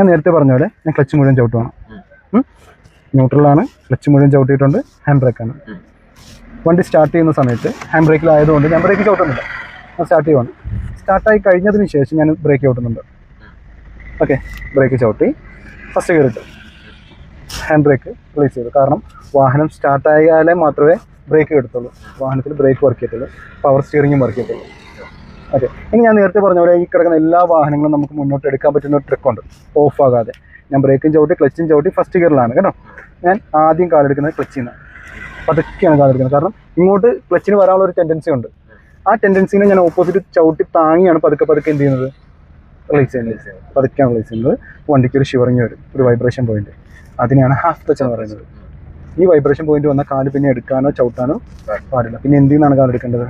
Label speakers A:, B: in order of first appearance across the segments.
A: ഞാൻ നേരത്തെ പറഞ്ഞ പോലെ ഞാൻ ക്ലച്ച് മുഴുവൻ ചവിട്ടുവാണ്. ന്യൂട്രലാണ് ക്ലച്ച് മുഴുവൻ ചവിട്ടിയിട്ടുണ്ട്. ഹാൻഡ് ബ്രേക്കാണ്. വണ്ടി സ്റ്റാർട്ട് ചെയ്യുന്ന സമയത്ത് ഹാൻഡ് ബ്രേക്കിലായതുകൊണ്ട് ഞാൻ ബ്രേക്ക് ചവിട്ടുന്നില്ല. ഞാൻ സ്റ്റാർട്ട് ചെയ്യുവാണ്. സ്റ്റാർട്ടായി കഴിഞ്ഞതിന് ശേഷം ഞാൻ ബ്രേക്ക് ചവിട്ടുന്നുണ്ട്. ഓക്കെ ബ്രേക്ക് ചവിട്ടി. ഫസ്റ്റ് കയറിട്ട് ഹാൻഡ് ബ്രേക്ക് റിലീസ് ചെയ്തു. കാരണം വാഹനം സ്റ്റാർട്ടായാലേ മാത്രമേ ബ്രേക്ക് എടുത്തുള്ളൂ. വാഹനത്തിൽ ബ്രേക്ക് വർക്ക് ചെയ്യത്തുള്ളൂ. പവർ സ്റ്റിയറിങ്ങും വർക്ക് ചെയ്യത്തുള്ളൂ. ഓക്കെ ഇനി ഞാൻ നേരത്തെ പറഞ്ഞ പോലെ ഈ കിടക്കുന്ന എല്ലാ വാഹനങ്ങളും നമുക്ക് മുന്നോട്ട് എടുക്കാൻ പറ്റുന്ന ഒരു ട്രിക്കുണ്ട് ഓഫ് ആകാതെ. ഞാൻ ബ്രേക്കും ചവിട്ടി ക്ലച്ചും ചവിട്ടി ഫസ്റ്റ് ഗിയറിലാണ് കേട്ടോ? ഞാൻ ആദ്യം കാലെടുക്കുന്നത് ക്ലച്ചിൽ നിന്ന് പതുക്കെയാണ് കാലെടുക്കുന്നത് കാരണം ഇങ്ങോട്ട് ക്ലച്ചിന് വരാനുള്ള ഒരു ടെൻഡൻസി ഉണ്ട്. ആ ടെൻഡൻസിനെ ഞാൻ ഓപ്പോസിറ്റ് ചവിട്ടി താങ്ങിയാണ് പതുക്കെ പതുക്കെ എന്ത് ചെയ്യുന്നത്? റിലീസ് ചെയ്യുന്നത്. പതുക്കെയാണ് റിലീസ് ചെയ്യുന്നത്. വണ്ടിക്ക് ഒരു ഷിവറിങ് വരും. ഒരു വൈബ്രേഷൻ പോയിന്റ് അതിനെയാണ് ഹാഫ് ടച്ച് എന്ന് പറയുന്നത്. ഈ വൈബ്രേഷൻ പോയിന്റ് വന്നാൽ കാൽ പിന്നെ എടുക്കാനോ ചവിട്ടാനോ പാടില്ല. പിന്നെ എന്തിനാണ് ചെയ്യുന്നതാണ് കാൽ എടുക്കേണ്ടത്?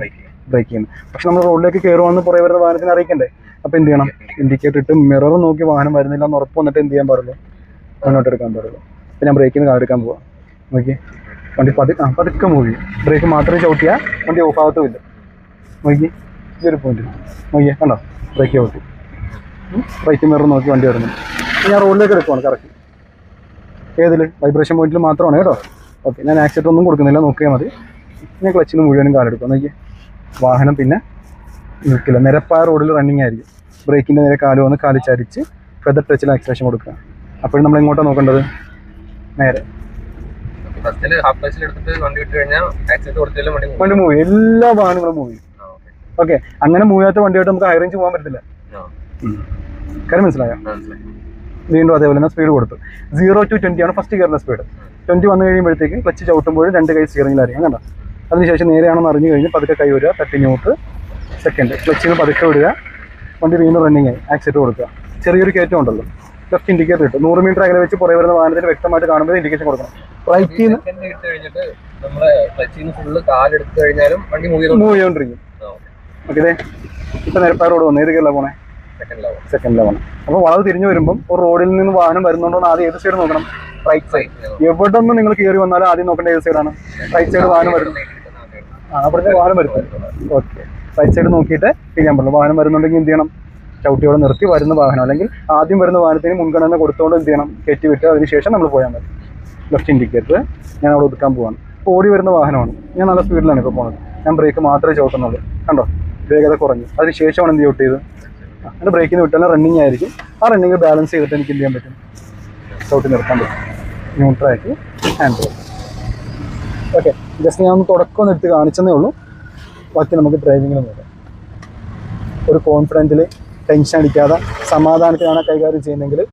A: ബ്രേക്ക് ചെയ്യുന്നത് പക്ഷെ നമ്മൾ റോഡിലേക്ക് കയറുവാന്ന് പുറകെ വരുന്ന വാഹനത്തിന് അറിയിക്കണ്ടേ? അപ്പോൾ എന്ത് ചെയ്യണം? ഇൻഡിക്കേറ്റർ ഇട്ട് മിറർ നോക്കി വാഹനം വരുന്നില്ല എന്ന് ഉറപ്പ് വന്നിട്ട് എന്ത് ചെയ്യാൻ പാടുള്ളൂ? മുന്നോട്ട് എടുക്കാൻ പാടുള്ളൂ. അപ്പോൾ ഞാൻ ബ്രേക്കിന് കാൽ എടുക്കാൻ പോവാം. നോക്കി വണ്ടി പതി ആ പതുക്കെ മൂവ് ബ്രേക്ക് മാത്രമേ ചവിട്ടിയാൽ വണ്ടി ഓഫ് ആകത്തുമില്ല നോക്കി ഒരു പോയിന്റ് നോക്കിയേ കണ്ടോ? ബ്രേക്ക് ചവിട്ടി റൈറ്റ് മിറർ നോക്കി വണ്ടി വരുന്നു ഞാൻ റോഡിലേക്ക് എടുക്കുവാണ് കറക്റ്റ്. ഏതിൽ വൈബ്രേഷൻ പോയിന്റിൽ മാത്രമാണ് കേട്ടോ. ഓക്കെ ഞാൻ ആക്സിഡന്റ് ഒന്നും കൊടുക്കുന്നില്ല. നോക്കിയാൽ മതി. ഞാൻ ക്ലച്ചിന് മുഴുവനും കാലെടുക്കാം നോക്കി വാഹനം പിന്നെ നിൽക്കില്ല. നിരപ്പായ റോഡിൽ റണ്ണിങ് ആയിരിക്കും. ബ്രേക്കിന്റെ നേരെ കാൽ വന്ന് കാൽ ചരിച്ച് ഫെദർ ടച്ചിൽ ആക്സിലേഷൻ കൊടുക്കുക. അപ്പോഴും നമ്മൾ എങ്ങോട്ടാണ് നോക്കേണ്ടത്? നേരെ.
B: വണ്ടി
A: മൂവ് എല്ലാ വാഹനങ്ങളും മൂവ് ചെയ്യും. ഓക്കെ അങ്ങനെ മൂവ് ചെയ്യാത്ത വണ്ടിയായിട്ട് നമുക്ക് ഹൈ റേഞ്ച് പോകാൻ പറ്റത്തില്ല. കാര്യം മനസ്സിലായോ? വീണ്ടും അതേപോലെ തന്നെ സ്പീഡ് കൊടുത്തു. സീറോ ടു ട്വന്റി ആണ് ഫസ്റ്റ് കയറുന്ന സ്പീഡ് ട്വന്റി വന്നു കഴിയുമ്പോഴത്തേക്ക് ക്ലച്ച് ചവിട്ടുമ്പോൾ രണ്ട് കൈ സ്റ്റിയറിംഗിലായിരിക്കും കണ്ടോ? അതിനുശേഷം നേരെയാണെന്ന് അറിഞ്ഞു കഴിഞ്ഞ് പതുക്കെ കൈ വരിക തട്ടി ന്യൂട്ട് സെക്കൻഡ് ക്ലച്ചിന് പതുക്കെ വിടുക. വണ്ടി വീണ്ടും റണ്ണിങ് ആയി. ആക്സിറ്റ് കൊടുക്കുക. ചെറിയൊരു കയറ്റം ഉണ്ടല്ലോ. ലെഫ്റ്റ് ഇൻഡിക്കേറ്റർ ഇട്ടു. നൂറ് മീറ്റർ അകലെ വെച്ച് പുറകെ വരുന്ന വാഹനത്തിന് വ്യക്തമായിട്ട് കാണുമ്പോൾ ഇൻഡിക്കേഷൻ കൊടുക്കണം. റൈറ്റിൽ നിന്ന്
B: മൂവ്
A: ചെയ്തോണ്ടിരിക്കും. ഓക്കെ ഇതേ. ഇപ്പം നിരപ്പായ റോഡ് വന്നു? ഏത് കയറില്ല പോണേ?
B: സെക്കൻഡ്
A: സെക്കൻഡിലാണ് അപ്പോൾ വളവ് തിരിഞ്ഞു വരുമ്പോൾ ഒരു റോഡിൽ നിന്ന് വാഹനം വരുന്നുണ്ടോ എന്ന് ആദ്യം ഏത് സൈഡ് നോക്കണം? റൈറ്റ് സൈഡ് എവിടെ നിന്ന് നിങ്ങൾ കയറി വന്നാലും ആദ്യം നോക്കേണ്ട ഏത് സൈഡാണ് റൈറ്റ് സൈഡ് വാഹനം വരുന്നു ആ അവിടുത്തെ വാഹനം വരുന്നത് ഓക്കെ. റൈറ്റ് സൈഡ് നോക്കിയിട്ട് ചെയ്യാൻ പറ്റുള്ളൂ വാഹനം വരുന്നുണ്ടെങ്കിൽ എന്ത് ചെയ്യണം? ചവിട്ടിയോടെ നിർത്തി വരുന്ന വാഹനം. അല്ലെങ്കിൽ ആദ്യം വരുന്ന വാഹനത്തിന് മുൻഗണന കൊടുത്തുകൊണ്ട് എന്ത് ചെയ്യണം? കയറ്റി വിട്ട് അതിനുശേഷം നമ്മൾ പോയാൽ മതി. ലെഫ്റ്റ് ഇൻഡിക്കേറ്റർ ഞാൻ അവിടെ ഒതുക്കാൻ പോവാണ്. ഓടി വരുന്ന വാഹനമാണ്. ഞാൻ നല്ല സ്പീഡിലാണ് ഇപ്പോൾ പോകുന്നത് ഞാൻ ബ്രേക്ക് മാത്രമേ ചവിട്ടുന്നുള്ളൂ. കണ്ടോ? വേഗത കുറഞ്ഞു. അതിന് ശേഷമാണ് എന്ത് ചവിട്ടിയത് എന്റെ ബ്രേക്കിന് വിട്ടാൽ റണ്ണിങ് ആയിരിക്കും. ആ റണ്ണിങ് ബാലൻസ് ചെയ്തിട്ട് എനിക്ക് എന്ത് ചെയ്യാൻ പറ്റും? ചവിട്ടി നിർത്താൻ പറ്റും. ന്യൂട്രാക്കി ഹാൻഡ് ഓക്കെ. ജസ്റ്റ് ഞാൻ ഒന്ന് തുടക്കം ഒന്ന് എടുത്ത് കാണിച്ചതേ ഉള്ളൂ. ബാക്കി നമുക്ക് ഡ്രൈവിങ്ങിൽ നോക്കാം. ഒരു കോൺഫിഡന്റിൽ ടെൻഷൻ അടിക്കാതെ സമാധാനത്തിലാണ് കൈകാര്യം ചെയ്യുന്നതെങ്കിൽ